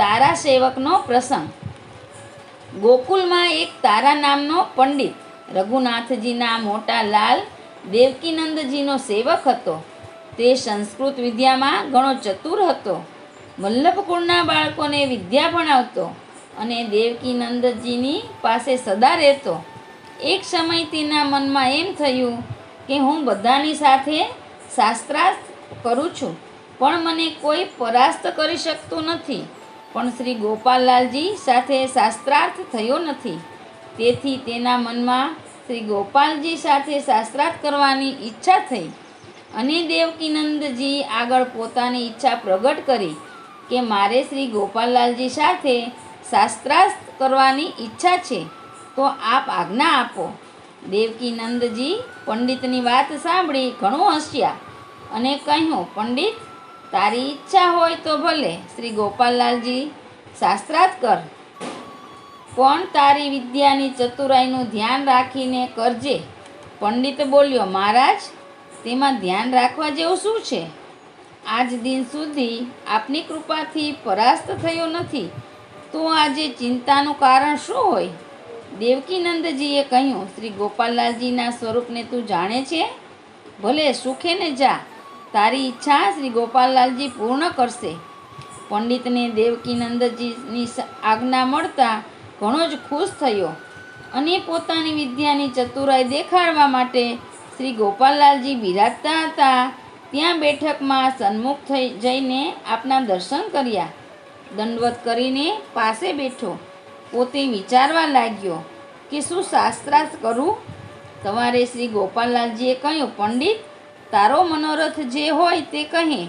તારા સેવકનો પ્રસંગ. ગોકુલમાં એક તારા નામનો પંડિત, રઘુનાથજીના મોટા લાલ દેવકીનંદજીનો સેવક હતો. તે સંસ્કૃત વિદ્યામાં ઘણો ચતુર હતો. વલ્લભકુળના બાળકોને વિદ્યા ભણાવતો અને દેવકીનંદજીની પાસે સદા રહેતો. એક સમય તેના મનમાં એમ થયું કે હું બધાની સાથે શાસ્ત્રાર્થ કરું છું, પણ મને કોઈ પરાસ્ત કરી શકતું નથી. પણ શ્રી ગોપાલલાલજી સાથે શાસ્ત્રાર્થ થયો નથી. તેથી તેના મનમાં શ્રી ગોપાલજી સાથે શાસ્ત્રાર્થ કરવાની ઈચ્છા થઈ અને દેવકીનંદજી આગળ પોતાની ઈચ્છા પ્રગટ કરી કે મારે શ્રી ગોપાલલાલજી સાથે શાસ્ત્રાર્થ કરવાની ઈચ્છા છે, તો આપ આજ્ઞા આપો. દેવકીનંદજી પંડિતની વાત સાંભળી ઘણું હસ્યા અને કહ્યું, પંડિત તારી ઈચ્છા હોય તો ભલે, શ્રી ગોપાલલાલજી, શાસ્ત્રાર્થ કર. પણ તારી વિદ્યાની ચતુરાઈનું ધ્યાન રાખીને કરજે. પંડિત બોલ્યો, મહારાજ, તેમાં ધ્યાન રાખવા જેવું શું છે? આજ દિન સુધી આપની કૃપાથી પરાસ્ત થયો નથી. તો આજે ચિંતાનું કારણ શું હોય? દેવકીનંદજીએ કહ્યું, શ્રી ગોપાલલાલજીના સ્વરૂપને તું જાણે છે? ભલે સુખે ને જા તારી ઈચ્છા શ્રી ગોપાલલાલજી પૂર્ણ કરશે. પંડિતને દેવકીનંદજીની આજ્ઞા મળતા ઘણો જ ખુશ થયો અને પોતાની વિદ્યાની ચતુરાઈ દેખાડવા માટે શ્રી ગોપાલલાલજી બિરાજતા હતા. ત્યાં બેઠકમાં સન્મુખ થઈ જઈને આપના દર્શન કર્યા. દંડવત કરીને પાસે બેઠો. પોતે વિચારવા લાગ્યો કે શું શાસ્ત્રાર્થ કરું? તમારે શ્રી ગોપાલલાલજીએ કહ્યું, પંડિત તારો મનોરથ જે હોય તે કહે.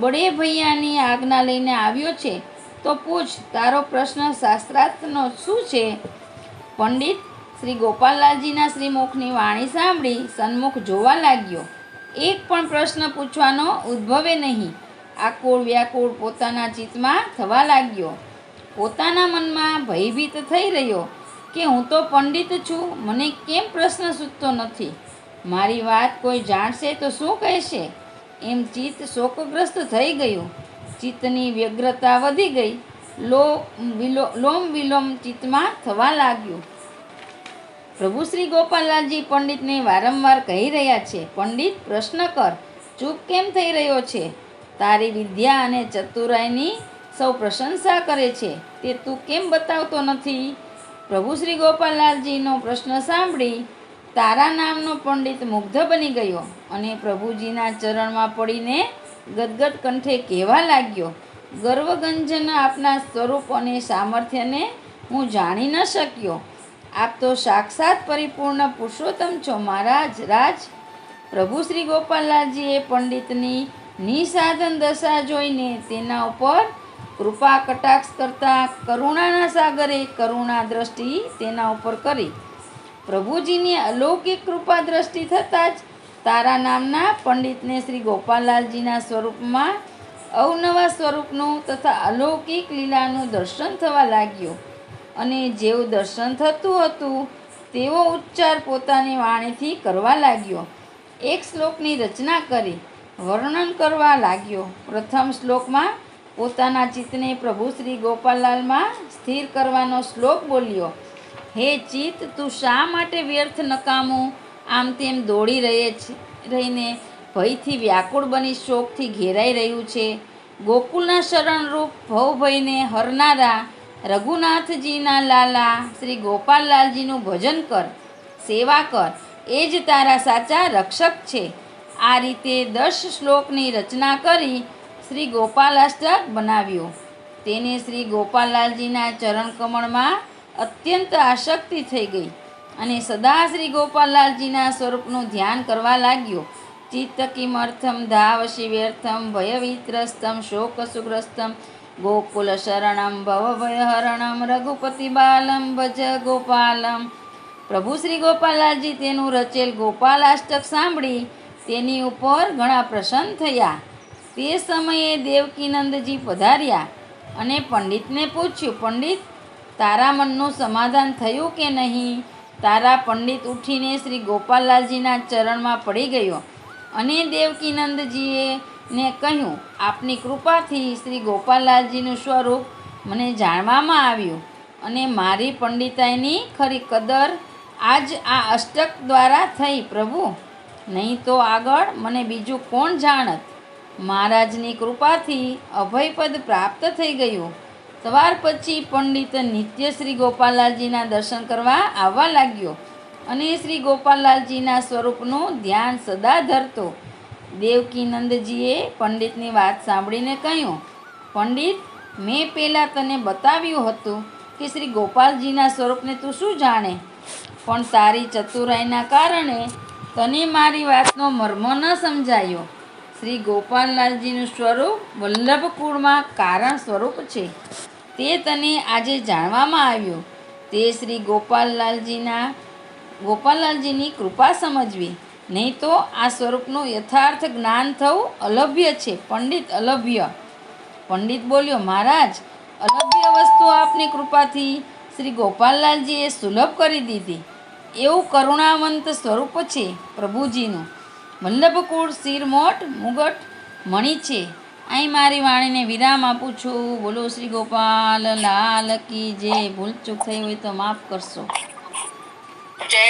બડે ભૈયાની આજ્ઞા લઈને આવ્યો છે, તો પૂછ, તારો પ્રશ્ન શાસ્ત્રાર્થનો શું છે? પંડિત શ્રી ગોપાલલાલજીના શ્રીમુખની વાણી સાંભળી સન્મુખ જોવા લાગ્યો. એક પણ પ્રશ્ન પૂછવાનો ઉદ્ભવે નહીં. આકુળ વ્યાકુળ પોતાના ચિત્તમાં થવા લાગ્યો. પોતાના મનમાં ભયભીત થઈ રહ્યો કે હું તો પંડિત છું, મને કેમ પ્રશ્ન સૂચતો નથી? મારી વાત કોઈ જાણશે તો શું કહેશે? એમ ચિત્ત શોકગ્રસ્ત થઈ ગયું. ચિત્તની વ્યગ્રતા વધી ગઈ. લો વિલો, લોમ વિલોમ ચિત્તમાં થવા લાગ્યું. પ્રભુ શ્રી ગોપાલલાલજી પંડિતને વારંવાર કહી રહ્યા છે, પંડિત, પ્રશ્ન કર. ચૂપ કેમ થઈ રહ્યો છે? તારી વિદ્યા અને ચતુરાઈની સૌ પ્રશંસા કરે છે. તે તું કેમ બતાવતો નથી? પ્રભુ શ્રી ગોપાલલાલજીનો પ્રશ્ન સાંભળી તારા નામનો પંડિત મુગ્ધ બની ગયો અને પ્રભુજીના ચરણમાં પડીને ગદગદ કંઠે કહેવા લાગ્યો, ગર્વગંજન આપના સ્વરૂપ અને સામર્થ્યને હું જાણી ન શક્યો. આપ તો સાક્ષાત પરિપૂર્ણ પુરુષોત્તમ છો, મહારાજ. રાજ. પ્રભુ શ્રી ગોપાલલાલજીએ પંડિતની નિસાધન દશા જોઈને તેના ઉપર કૃપા કટાક્ષ કરતા કરુણાના સાગરે કરુણા દ્રષ્ટિ તેના ઉપર કરી. પ્રભુજીની અલૌકિક કૃપા દ્રષ્ટિ થતાં જ તારા નામના પંડિતને શ્રી ગોપાલલાલજીના સ્વરૂપમાં અવનવા સ્વરૂપનું તથા અલૌકિક લીલાનું દર્શન થવા લાગ્યું. અને જેવું દર્શન થતું હતું તેવો ઉચ્ચાર પોતાની વાણીથી કરવા લાગ્યો. એક શ્લોકની રચના કરી, વર્ણન કરવા લાગ્યો. પ્રથમ શ્લોકમાં પોતાના ચિત્તને પ્રભુ શ્રી ગોપાલલાલમાં સ્થિર કરવાનો શ્લોક બોલ્યો. હે ચિત્ત, તું શા માટે વ્યર્થ નકામું? આમ તેમ દોડી રહે છે, રહીને ભયથી વ્યાકુળ બની શોકથી ઘેરાઈ રહ્યું છે. ગોકુલના શરણરૂપ ભવભયને હરનારા રઘુનાથજીના લાલા શ્રી ગોપાલલાલજીનું ભજન કર, સેવા કર. એ જ તારા સાચા રક્ષક છે. આ રીતે દસ શ્લોકની રચના કરી શ્રી ગોપાલાષ્ટક બનાવ્યો. તેને શ્રી ગોપાલલાલજીના ચરણકમળમાં અત્યંત આસક્તિ થઈ ગઈ અને સદા શ્રી ગોપાલલાલજીના સ્વરૂપનું ધ્યાન કરવા લાગ્યો. ચિત્ત કિમર્થમ ધાવશી વ્યર્થમ ભયવિત્રસ્તમ શોકસુગ્રસ્તમ ગોકુલ શરણમ ભવભયહરણમ રઘુપતિ બાલમ, ભજ ગોપાલમ. પ્રભુ શ્રી ગોપાલલાલજી તેનું રચેલ ગોપાલાષ્ટક સાંભળી તેની ઉપર ઘણા પ્રસન્ન થયા. તે સમયે દેવકીનંદજી પધાર્યા અને પંડિતને પૂછ્યું, પંડિત તારા મનનું સમાધાન થયું કે નહીં? તારા પંડિત ઉઠીને શ્રી ગોપાલલાલજીના ચરણમાં પડી ગયો અને દેવકીનંદજીએ ને કહ્યું, આપની કૃપાથી શ્રી ગોપાલલાલજીનું સ્વરૂપ મને જાણવામાં આવ્યું અને મારી પંડિતાઈની ખરી કદર આજ આ અષ્ટક દ્વારા થઈ પ્રભુ. નહીં તો આગળ મને બીજું કોણ જાણત? મહારાજની કૃપાથી અભયપદ પ્રાપ્ત થઈ ગયું. સવાર પછી પંડિત નિત્ય શ્રી ગોપાલલાલજીના દર્શન કરવા આવવા લાગ્યો અને શ્રી ગોપાલલાલજીના સ્વરૂપનું ધ્યાન સદા ધરતો. દેવકીનંદજીએ પંડિતની વાત સાંભળીને કહ્યું, પંડિત, મેં પહેલાં તને બતાવ્યું હતું કે શ્રી ગોપાલજીના સ્વરૂપને તું શું જાણે? પણ તારી ચતુરાઈના કારણે તને મારી વાતનો મર્મ ન સમજાયો. શ્રી ગોપાલલાલજીનું સ્વરૂપ વલ્લભકુળમાં કારણ સ્વરૂપ છે. તે તને આજે જાણવામાં આવ્યું. તે શ્રી ગોપાલલાલજીના, ગોપાલલાલજીની કૃપા સમજવી. નહીં તો આ સ્વરૂપનું યથાર્થ જ્ઞાન થવું અલભ્ય છે, પંડિત અલભ્ય. પંડિત બોલ્યો, મહારાજ, અલભ્ય વસ્તુ આપની કૃપાથી શ્રી ગોપાલલાલજીએ સુલભ કરી દીધી. એવું કરુણાવંત સ્વરૂપ છે પ્રભુજીનું. વલ્લભકુળ શિરમોટ, મુગટ, મણિ છે. અહીં મારી વાણીને વિરામ આપું છું. બોલો શ્રી ગોપાલ, લાલ કી જે ભૂલચૂક થઈ હોય તો માફ કરશો. જય.